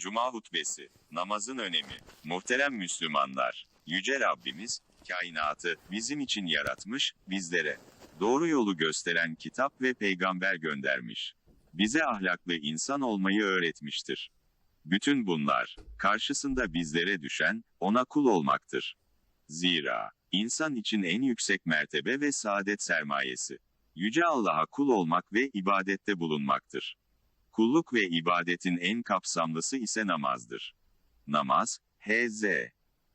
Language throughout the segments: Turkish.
Cuma hutbesi, namazın önemi, muhterem Müslümanlar, Yüce Rabbimiz, kainatı bizim için yaratmış, bizlere doğru yolu gösteren kitap ve peygamber göndermiş. Bize ahlaklı insan olmayı öğretmiştir. Bütün bunlar, karşısında bizlere düşen, ona kul olmaktır. Zira, insan için en yüksek mertebe ve saadet sermayesi, Yüce Allah'a kul olmak ve ibadette bulunmaktır. Kulluk ve ibadetin en kapsamlısı ise namazdır. Namaz, H.Z.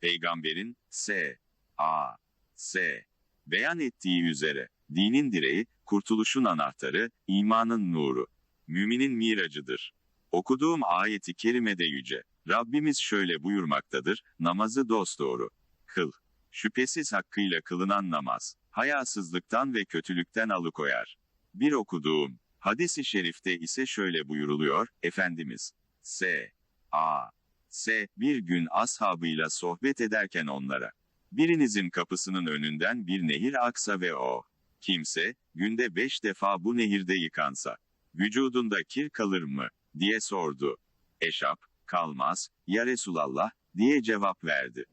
Peygamberin, S. A. S. Beyan ettiği üzere, dinin direği, kurtuluşun anahtarı, imanın nuru, müminin miracıdır. Okuduğum ayeti kerimede yüce, Rabbimiz şöyle buyurmaktadır, namazı dosdoğru, kıl. Şüphesiz hakkıyla kılınan namaz, hayasızlıktan ve kötülükten alıkoyar. Bir okuduğum, hadisi şerifte ise şöyle buyuruluyor, Efendimiz, S. A. S. Bir gün ashabıyla sohbet ederken onlara, birinizin kapısının önünden bir nehir aksa ve o, kimse, günde beş defa bu nehirde yıkansa, vücudunda kir kalır mı, diye sordu. Eşap, kalmaz, ya Resulallah, diye cevap verdi.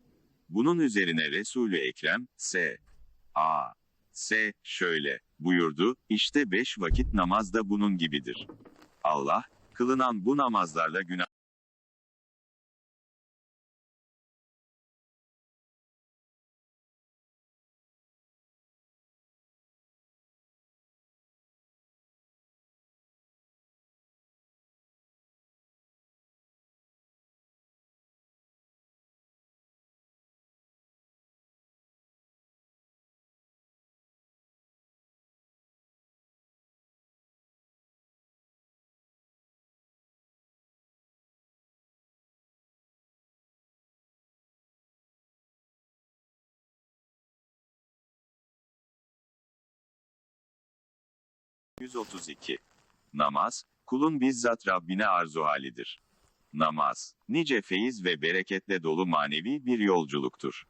Bunun üzerine Resulü Ekrem, S. A. S. şöyle, buyurdu, işte beş vakit namaz da bunun gibidir. Allah, kılınan bu namazlarla günah ...132. Namaz, kulun bizzat Rabbine arzu halidir. Namaz, nice feyiz ve bereketle dolu manevi bir yolculuktur.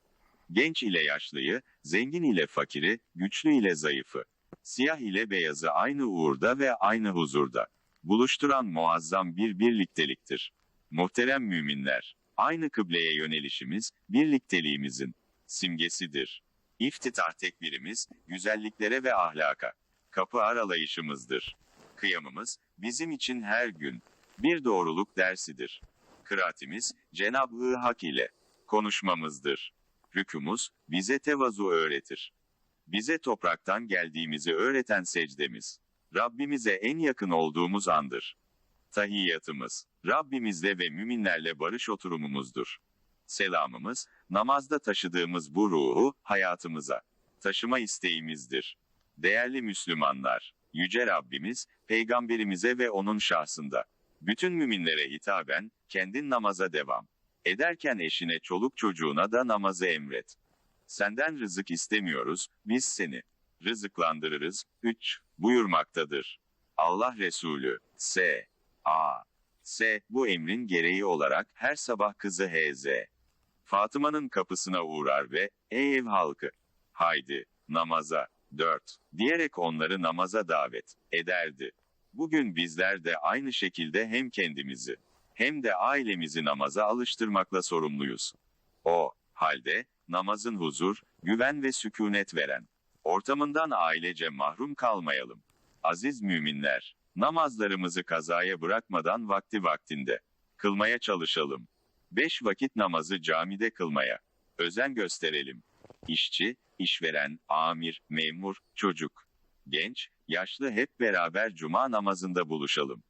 Genç ile yaşlıyı, zengin ile fakiri, güçlü ile zayıfı, siyah ile beyazı aynı uğurda ve aynı huzurda buluşturan muazzam bir birlikteliktir. Muhterem müminler, aynı kıbleye yönelişimiz, birlikteliğimizin simgesidir. İftitah tekbirimiz, güzelliklere ve ahlaka, kapı aralayışımızdır. Kıyamımız, bizim için her gün, bir doğruluk dersidir. Kıraatimiz, Cenab-ı Hak ile, konuşmamızdır. Rükümüz, bize tevazu öğretir. Bize topraktan geldiğimizi öğreten secdemiz, Rabbimize en yakın olduğumuz andır. Tahiyyatımız, Rabbimizle ve müminlerle barış oturumumuzdur. Selamımız, namazda taşıdığımız bu ruhu, hayatımıza, taşıma isteğimizdir. Değerli Müslümanlar, Yüce Rabbimiz, Peygamberimize ve onun şahsında, bütün müminlere hitaben, kendin namaza devam. Ederken eşine çoluk çocuğuna da namazı emret. Senden rızık istemiyoruz, biz seni rızıklandırırız. 3. buyurmaktadır. Allah Resulü, S. A. S. bu emrin gereği olarak her sabah kızı H.Z. Fatıma'nın kapısına uğrar ve, ey ev halkı, haydi, namaza, 4. diyerek onları namaza davet ederdi. Bugün bizler de aynı şekilde hem kendimizi, hem de ailemizi namaza alıştırmakla sorumluyuz. O, halde, namazın huzur, güven ve sükunet veren, ortamından ailece mahrum kalmayalım. Aziz müminler, namazlarımızı kazaya bırakmadan vakti vaktinde, kılmaya çalışalım. Beş vakit namazı camide kılmaya, özen gösterelim. İşçi, işveren, amir, memur, çocuk, genç, yaşlı hep beraber cuma namazında buluşalım.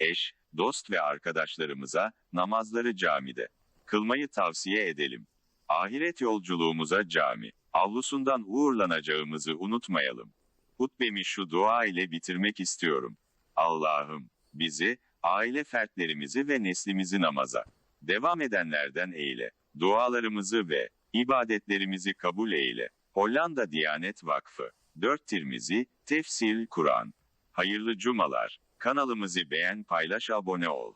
Eş, dost ve arkadaşlarımıza, namazları camide, kılmayı tavsiye edelim. Ahiret yolculuğumuza cami, avlusundan uğurlanacağımızı unutmayalım. Hutbemi şu dua ile bitirmek istiyorum. Allah'ım, bizi, aile fertlerimizi ve neslimizi namaza, devam edenlerden eyle. Dualarımızı ve ibadetlerimizi kabul eyle. Hollanda Diyanet Vakfı 4 Tirmizi, Tefsir Kur'an. Hayırlı cumalar. Kanalımızı beğen, paylaş, abone ol.